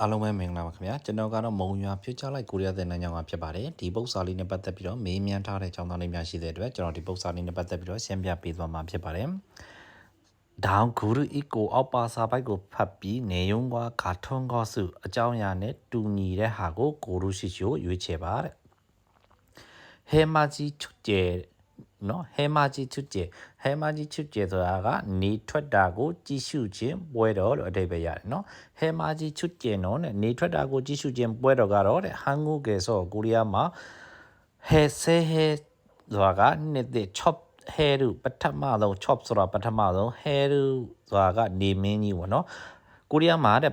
အားလုံးပဲမင်္ဂလာပါခင်ဗျာကျွန်တော်ကတော့မုံရွာဖြူချလိုက်ကိုရီးယားတဲ့နိုင်ငံမှာဖြစ်ပါတယ်ဒီပု္ပ္ပစာလေးနဲ့ပတ်သက်ပြီးတော့မေးမြန်းထားတဲ့ကျောင်းသားလေးများရှိတဲ့အတွက်ကျွန်တော်ဒီပု္ပ္ပစာလေးနဲ့ပတ်သက်ပြီးတော့ရှင်းပြပေးသွားမှာဖြစ်ပါတယ်ဒေါင်ဂူရူအီကိုအောက်ပါစာပိုက်ကိုဖတ်ပြီးနေယုံကဂါထွန်ကောစုအကြောင်းအရာနဲ့တူညီတဲ့ဟာကိုကိုရူရှိရှိကိုရွေးချယ်ပါတဲ့ဟဲမာဂျီချွတ်ကျဲ နော်ဟဲမာဂျီချွတ်ကျဲဟဲမာဂျီချွတ်ကျဲဆိုတာကနေထွက်တာကိုကြည့်ရှုခြင်းပွဲတော်လို့အဓိပ္ပာယ်ရတယ်နော်ဟဲမာဂျီချွတ်ကျဲနော်နဲ့နေထွက်တာကိုကြည့်ရှုခြင်းပွဲတော်ကတော့တဲ့ဟန်ငူကေဆိုကိုရီးယားမှာဟဲဆဲဟဲဆိုတာကနှစ်တဲ့ chop ဟဲရူပထမဆုံး chop ဆိုတာပထမဆုံးဟဲရူဆိုတာကနေမင်းကြီးပေါ့နော် ကိုရီးယားမှာတဲ့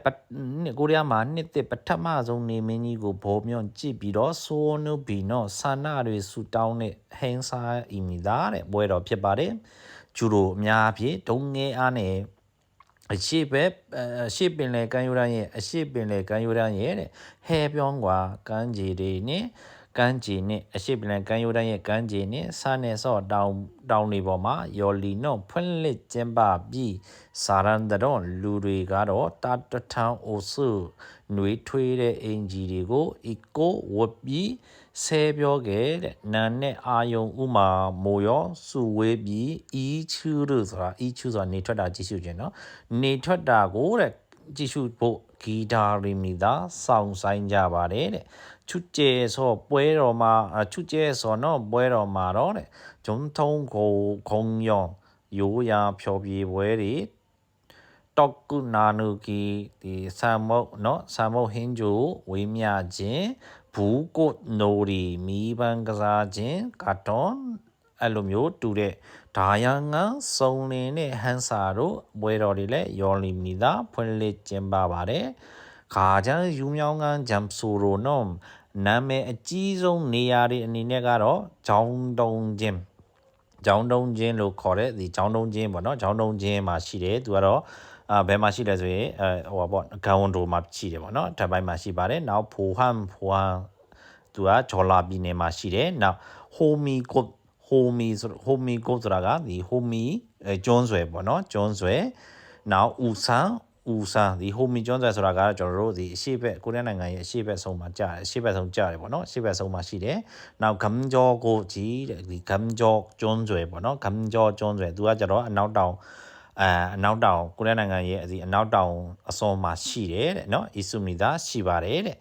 ကိုရီးယားမှာနှစ်သက်ပထမဆုံးနေမင်းကြီးကိုဘောမြွန်ကြည့်ပြီးတော့ဆိုနုဘီနော်ဆန္ဒတွေဆူတောင်းတဲ့ဟင်းစားအီမီဒါတဲ့ပွဲတော်ဖြစ်ပါတယ်ကျူရိုအများအပြည့်ဒုံငယ်အားနဲ့အရှိပဲအရှိပင်လေကမ်းရိုးတန်းရဲ့အရှိပင်လေကမ်းရိုးတန်းရဲ့တဲ့ဟဲပြောင်းကွာကမ်းခြေတွေနဲ့ ကမ်းခြေနဲ့အရှိပလန်ကမ်းရိုးတန်းရဲ့ကမ်းခြေနဲ့ဆာနယ်ဆော့တောင်တောင်တွေပေါ်မှာယော်လီနော့ဖွင့်လှစ်ကျင်းပပြီးစာရန်တတော်လူတွေကတော့တာတထန်အိုဆုຫນွေထွေးတဲ့အင်ဂျီတွေကိုအီကိုဝတ်ပြီးဆဲပြောခဲ့တဲ့နာနဲ့အာယုံဥမာမိုရောစုဝေးပြီးအီချူလို့ဆိုတာအီချူဆိုတာနေထွက်တာကြည့်ရှုခြင်းเนาะနေထွက်တာကိုတဲ့ကြည့်ရှုဖို့ ဂီတာရီမီသာစောင့်ဆိုင်ကြပါတယ်တဲ့ချွတ်ကျဲဆိုပွဲတော်မှာချွတ်ကျဲဆိုတော့ပွဲတော်မှာတော့တဲ့ဂျုံထုံးကိုခုံယောရိုးရာဖြော်ပြပွဲတွေတောက်ကုနာနုကီဒီဆမ်မုတ်เนาะဆမ်မုတ်ဟင်းဂျိုဝေးမြခြင်းဘူးကိုနိုရီမီဘန်ကစားခြင်းကာတွန် အဲ့လိုမျိုးတူတဲ့ဒါယန်ငန်းစုံလင်းနဲ့ဟန်စာတို့ဘွဲတော်တွေလည်းယော်လီမီသာဖွင့်လှစ်ကျင်းပပါတယ်ခါကျန်ယူမြောင်းကန်ဂျမ်ဆူရိုနော်နာမည်အကြီးဆုံးနေရာတွေအနေနဲ့ကတော့ဂျောင်းတုံချင်းဂျောင်းတုံချင်းလို့ခေါ်တဲ့ဒီဂျောင်းတုံချင်းပေါ့နော်ဂျောင်းတုံချင်းမှာရှိတယ်သူကတော့အာဘယ်မှာရှိလဲဆိုရင်အဲဟိုပါပေါ့ဂန်ဝန်ဒိုမှာရှိတယ်ပေါ့နော်ဓာတ်ပိုင်းမှာရှိပါတယ်နောက်ဖိုဟမ်ဖိုဟမ်သူကဂျော်လာပြည်နယ်မှာရှိတယ်နောက်ဟိုမီကိုဟို မီဆိုဟိုမီကိုဆိုတာကဒီဟိုမီအဲကျွန်းဆွဲပေါ့နော်ကျွန်းဆွဲနောက်ဦးဆန်းဦးဆန်းဒီဟိုမီကျွန်းဆွဲဆိုတာကကျွန်တော်တို့ဒီအရှိဘက်ကိုရီးယားနိုင်ငံရဲ့အရှိဘက်ဆုံးမှာကြာတယ်အရှိဘက်ဆုံးကြာတယ်ပေါ့နော်အရှိဘက်ဆုံးမှာရှိတယ်နောက်ဂမ်ဂျောကိုကြီးတဲ့ဒီဂမ်ဂျောကျွန်းဆွဲပေါ့နော်ဂမ်ဂျောကျွန်းဆွဲသူကကျတော့အနောက်တောင်အဲအနောက်တောင်ကိုရီးယားနိုင်ငံရဲ့ဒီအနောက်တောင်အစောမှာရှိတယ်တဲ့နော်အီဆူမီသာရှိပါတယ်တဲ့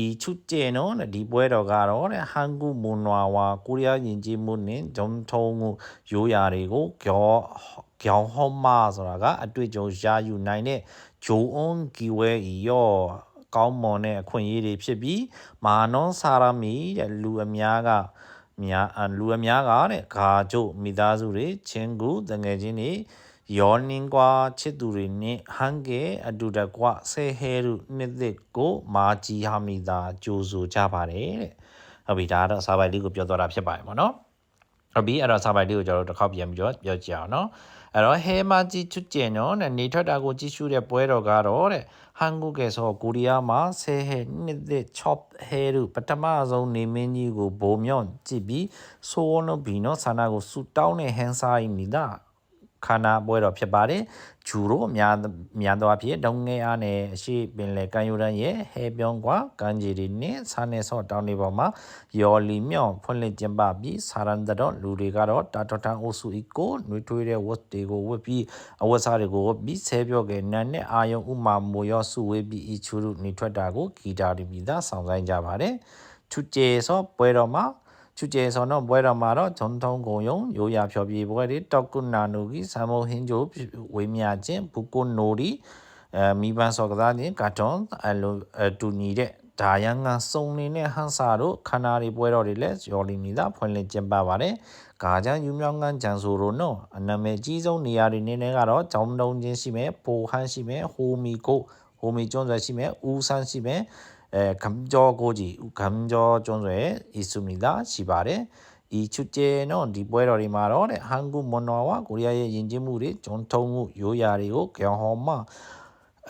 ဤချွတ်ကျဲနော်ဒီပွဲတော်ကတော့တဲ့ဟန်ကူမွန်နွာဝါကိုရီးယားယဉ်ကျေးမှုနဲ့ဂျုံထုံမှုရိုးရာတွေကိုကြောကြောင်ဟောမာဆိုတာကအတွေ့အကြုံရယူနိုင်တဲ့ဂျိုအွန်ကီဝဲဤရောကောင်းမွန်တဲ့အခွင့်အရေးတွေဖြစ်ပြီးမာနွန်ဆာရမီတဲ့လူအများကများလူအများကတဲ့ဂါကျုမိသားစုတွေချင်းကူတငယ်ချင်းတွေ ယောနင်းကွာချစ်သူတွေနဲ့ဟန်ကဲအတူတကွဆဲဟဲရုနှစ်သက်ကိုမာကြီးဟာမီသာကြိုးဆိုကြပါတယ်တဲ့ဟုတ်ပြီဒါကတော့စာပိုက်လေးကိုပြောသွားတာဖြစ်ပါတယ်ပေါ့နော်ဟုတ်ပြီအဲ့တော့စာပိုက်လေးကိုကျွန်တော်တို့တစ်ခေါက်ပြန်ပြီးတော့ပြောကြည့်အောင်နော်အဲ့တော့ဟဲမာကြီးချွတ်ကျင်နော်နေထွက်တာကိုကြည့်ရှုတဲ့ပွဲတော်ကတော့တဲ့ဟန်ကူကဲဆိုကိုရီးယားမှာဆဲဟဲနှစ်သက် chop ဟဲရုပထမဆုံးနေမင်းကြီးကိုဘုံမြော့ကြည့်ပြီးဆိုးနိုဘီနော်ဆန္ဒကိုဆူတောင်းတဲ့ဟန်စာအီမီဒါ ခန္ဓာပွဲတော်ဖြစ်ပါတယ်ဂျူရိုများများသောအဖြစ်ဒုံငယ်အားနဲ့အရှိပင်လေကန်ယူရန်ရဲ့ဟဲပြောင်းကွာကန်ဂျီရီနဲ့ဆာနေဆော့တောင်းနေပေါ်မှာယော်လီမြောင်ဖွင့်လှစ်ကျင်းပပြီးဆာရန်တတော်လူတွေကတော့တာတော်တန်အိုဆူအီကိုနှွေးထွေးတဲ့ဝတ်တွေကိုဝတ်ပြီးအဝတ်စားတွေကိုဝတ်ပြီးဆဲပြောခဲ့နန်နဲ့အာယုံဥမာမိုရောစုဝေးပြီးအီချူရုနေထွက်တာကိုဂီတာတွေပြီးသားဆောင်ဆိုင်ကြပါတယ်ချူကျဲဆော့ပွဲတော်မှာ ချူကျဲဆောတော့ပွဲတော်မှာတော့ဂျွန်ထုံကုံယုံရိုးရာဖြောပြေပွဲတွေတောက်ကုနာနူကီဆမ်မိုဟင်းဂျိုဝေမြချင်းဘူကိုနိုရီအဲမိဘဆောကစားခြင်းကာတွန်အလိုတူညီတဲ့ဒါယန်ကစုံနေတဲ့ဟန်စာတို့ခန္ဓာတွေပွဲတော်တွေလည်းရော်လီမီသာဖွင့်လှစ်ကျင်းပပါတယ်။ကာကြံယူမြောင်းကန်ဂျန်ဆိုရိုနိုအနာမည်ကြီးဆုံးနေရာတွေနေနေကတော့ဂျောင်းတုံချင်းရှိမယ်ပိုဟန်ရှိမယ်ဟိုမီကိုဟိုမီကျွန်းဆွယ်ရှိမယ်ဦးဆန်းရှိမယ် အဲဂမ်ဂျောကိုကြီးဂမ်ဂျောကျွန်းဆွယ်အီဆူမီသာရှိပါတယ်။ဤချွတ်ကျဲနော်ဒီပွဲတော်တွေမှာတော့တဲ့ဟန်ကူမွန်နော်ဝါကိုရီးယားရဲ့ယဉ်ကျေးမှုတွေဂျွန်ထုံမှုရိုးရာတွေကိုကြောင်ဟော်မှ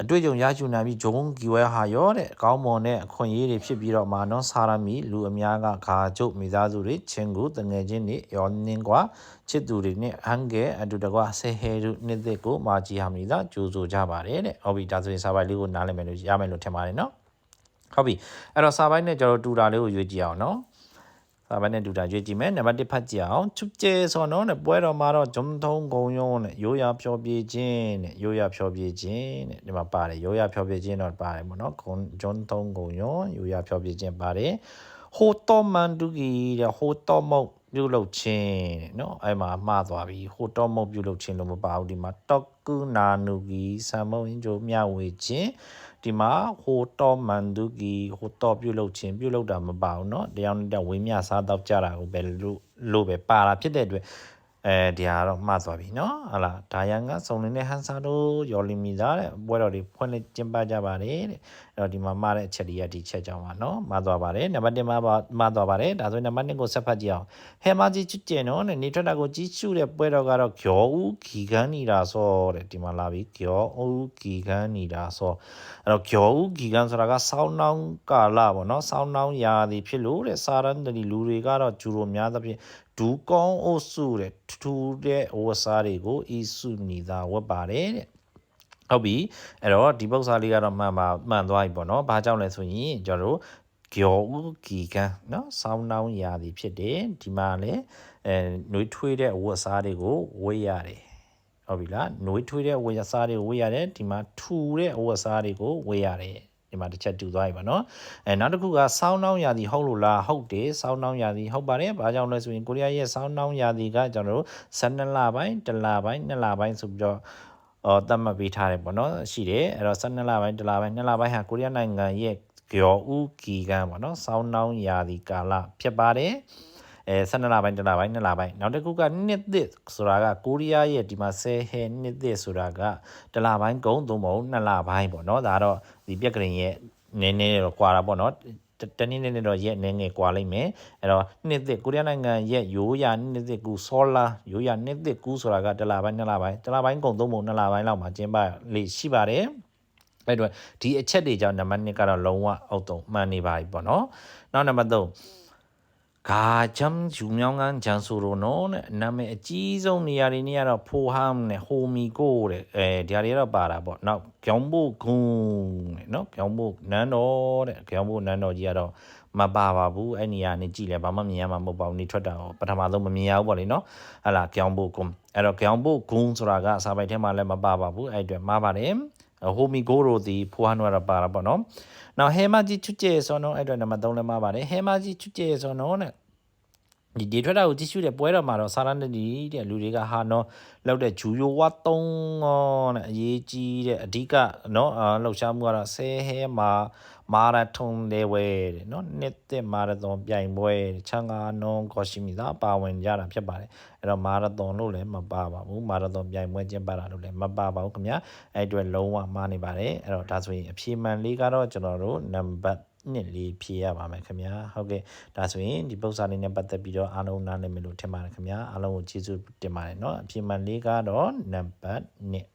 အတွေ့အကြုံရရှိနိုင်ပြီးဂျုံကီဝဲဟာရောတဲ့အကောင်းမွန်တဲ့အခွင့်အရေးတွေဖြစ်ပြီးတော့မာနော်ဆာရမီလူအများကခါကျုပ်မိသားစုတွေချင်းကူတငယ်ချင်းတွေရောနင်းကွာချစ်သူတွေနဲ့အန်ကဲအတူတကွဆဲဟဲရုနှစ်သက်ကိုမာကြီးဟာမီသာကြိုးဆိုကြပါတယ်တဲ့ဟုတ်ပြီဒါဆိုရင်စာပိုက်လေးကိုနားလည်မယ်လို့ရမယ်လို့ထင်ပါတယ်နော် ဟုတ်ပြီအဲ့တော့စာပိုက်နဲ့ကျွန်တော်တူတာလေးကိုရွေးကြည့်အောင်နော်စာပိုက်နဲ့တူတာရွေးကြည့်မယ်နံပါတ်1ဖတ်ကြည့်အောင်ချွတ်ကျဲဆိုတော့နဲ့ပွဲတော်မှာတော့ဂျုံထုံးကုံယုံနဲ့ရိုးရာဖြောပြေးခြင်းနဲ့ရိုးရာဖြောပြေးခြင်းတဲ့ဒီမှာပါတယ်ရိုးရာဖြောပြေးခြင်းတော့ပါတယ်ပေါ့နော်ဂုံဂျုံထုံးကုံယုံရိုးရာဖြောပြေးခြင်းပါတယ်ဟိုတော်မန်တူကြီးတဲ့ဟိုတော်မုတ် ပြုတ်လုတ်ခြင်းတဲ့နော်အဲ့မှာမှားသွားပြီဟိုတော်မုတ်ပြုတ်လုတ်ခြင်းလို့မပါဘူးဒီမှာတောက်ကူနာနူကြီးဆမ်မုံအင်ဂျိုမြဝေခြင်းဒီမှာဟိုတော်မန်ဒူကီဟိုတော်ပြုတ်လုတ်ခြင်းပြုတ်လုတ်တာမပါဘူးเนาะတရားနဲ့တဝင်းမြစားတော့ကြတာကိုပဲလို့လို့ပဲပါတာဖြစ်တဲ့အတွက်အဲဒီဟာတော့မှားသွားပြီเนาะဟာလာဒါယန်ကစုံနေတဲ့ဟန်ဆာတို့ယော်လီမီသားတဲ့ပွဲတော်တွေဖွင့်လက်ကျင်းပကြပါတယ်တဲ့ အဲ့တော့ဒီမှာမှားတဲ့အချက်လေးကဒီချက်ကြောင့်ပါနော်မှားသွားပါတယ်နံပါတ်1မှားပါမှားသွားပါတယ်ဒါဆိုရင်နံပါတ်2ကိုဆက်ဖတ်ကြည့်အောင်ဟဲမာကြီးချစ်ကျင်နော်နဲ့နေထွက်တာကိုကြီးချူတဲ့ပွဲတော်ကတော့ဂျောဦးဂီကန်းနီတာဆိုတဲ့ဒီမှာလာပြီးဂျောဦးဂီကန်းနီတာဆိုအဲ့တော့ဂျောဦးဂီကန်းဆိုတာကစောင်းနှောင်းကာလပေါ့နော်စောင်းနှောင်းရာသီဖြစ်လို့တဲ့စာရန်တလီလူတွေကတော့ဂျူရိုများသဖြင့်ဒူကောင်းအုပ်စုတဲ့ထူတဲ့ဝဆားတွေကိုအီစုနီသာဝတ်ပါတယ်တဲ့ ဟုတ်ပြီအဲ့တော့ဒီပုတ်စားလေးကတော့မှန်ပါမှန်သွားပြီပေါ့နော်ဘာကြောင့်လဲဆိုရင်ကျွန်တော်တို့ကျော်ဦးဂီကန်နော်ဆောင်းနှောင်းရာသီဖြစ်တယ်ဒီမှာလည်းအဲနှွေးထွေးတဲ့အဝတ်အစားတွေကိုဝေ့ရတယ်ဟုတ်ပြီလားနှွေးထွေးတဲ့အဝတ်အစားတွေကိုဝေ့ရတယ်ဒီမှာထူတဲ့အဝတ်အစားတွေကိုဝေ့ရတယ်ဒီမှာတစ်ချက်တူသွားပြီပါနော်အဲနောက်တစ်ခုကစောင်းနှောင်းရာသီဟုတ်လို့လားဟုတ်တယ်စောင်းနှောင်းရာသီဟုတ်ပါတယ်ဘာကြောင့်လဲဆိုရင်ကိုရီးယားရဲ့စောင်းနှောင်းရာသီကကျွန်တော်တို့12လပိုင်း1လပိုင်း2လပိုင်းဆိုပြီးတော့ အော်တတ်မှတ်ပေးထားတယ်ပေါ့နော်ရှိတယ်အဲ့တော့12လပိုင်း1လပိုင်း2လပိုင်းဟာကိုရီးယားနိုင်ငံရဲ့ကျော်ဦးကီကန်ပေါ့နော်စောင်းနှောင်းရာသီကာလဖြစ်ပါတယ်အဲ12လပိုင်း1လပိုင်း2လပိုင်းနောက်တစ်ခုကနှစ်သစ်ဆိုတာကကိုရီးယားရဲ့ဒီမှာ10ဟဲနှစ်သစ်ဆိုတာက1လပိုင်းကုန်းသုံးမဟုတ်2လပိုင်းပေါ့နော်ဒါတော့ဒီပြက်ကရင်ရဲ့နည်းနည်းတော့ကွာတာပေါ့နော် တနည်းနည်းတော့ရက်နည်းငယ်ကွာလိုက်မယ်အဲ့တော့နှစ်သစ်ကိုရီးယားနိုင်ငံရဲ့ရိုးရာနှစ်သစ်ကူဆောလာရိုးရာနှစ်သစ်ကူဆိုတာကတစ်လပိုင်းနှစ်လပိုင်းတစ်လပိုင်းကုန်သုံးပုံနှစ်လပိုင်းလောက်မှာကျင်းပလေရှိပါတယ်အဲ့တော့ဒီအချက်တွေကြောင့်နံပါတ်1ကတော့လုံးဝအောက်တုံမှန်နေပါပြီပေါ့နော်နောက်နံပါတ်3 ဂါဂျမ်ဂျူမြောင်းကန်ဂျန်ဆူရိုနိုနဲ့နာမည်အကြီးဆုံးနေရာတွေနေရာတော့ဖိုဟမ်နဲ့ဟိုမီကိုတဲ့အဲဒီဟာတွေတော့ပါတာပေါ့နောက်ကျောင်းဘုဂုံတဲ့နော်ကျောင်းဘုနန်းတော်တဲ့ကျောင်းဘုနန်းတော်ကြီးကတော့မပါပါဘူးအဲ့နေရာနေကြည့်လဲဘာမှမြင်ရမှာမဟုတ်ပါဘူးနေထွက်တာတော့ပထမဆုံးမမြင်ရဘူးပေါ့လေနော်ဟလာကျောင်းဘုဂုံအဲ့တော့ကျောင်းဘုဂုံဆိုတာကစာပိုက်ထဲမှာလည်းမပါပါဘူးအဲ့အတွက်မှားပါတယ် ဟိုမီကိုရိုဒီဖိုဟန်ကတော့ပါတာပေါ့နော်နောက်ဟဲမာဂျီချွတ်ကျဲဆိုတော့အဲ့တော့နံပါတ်3လည်းမှာပါတယ်ဟဲမာဂျီချွတ်ကျဲဆိုတော့နဲ့ ဒီဒေထွက်တာကိုကြည့်ရှုတဲ့ပွဲတော်မှာတော့စာရန်တဒီတဲ့လူတွေကဟာနော်လောက်တဲ့ဂျူယိုဝါတုံးတဲ့အရေးကြီးတဲ့အဓိကနော်လှုပ်ရှားမှုကတော့ဆဲဟဲမှာမာရထုံလေဝဲတဲ့နော်နှစ်သက်မာရသွန်ပြိုင်ပွဲချန်ကာနွန်ကောရှိမီသာပါဝင်ကြတာဖြစ်ပါတယ်အဲ့တော့မာရသွန်လို့လည်းမပါပါဘူးမာရသွန်ပြိုင်ပွဲကျင်းပတာလို့လည်းမပါပါဘူးခင်ဗျာအဲ့အတွက်လုံးဝမှားနေပါတယ်အဲ့တော့ဒါဆိုရင်အဖြေမှန်လေးကတော့ကျွန်တော်တို့နံပါတ် နှစ်လေးဖြေရပါမယ်ခင်ဗျာဟုတ်ကဲ့ဒါဆိုရင်ဒီပု္ပ္ပစာလေးနဲ့ပတ်သက်ပြီးတော့အားလုံးနားလည်မယ်လို့ထင်ပါတယ်ခင်ဗျာအားလုံးကိုကျေးဇူးတင်ပါတယ်เนาะအဖြေမှန်လေးကတော့နံပါတ်1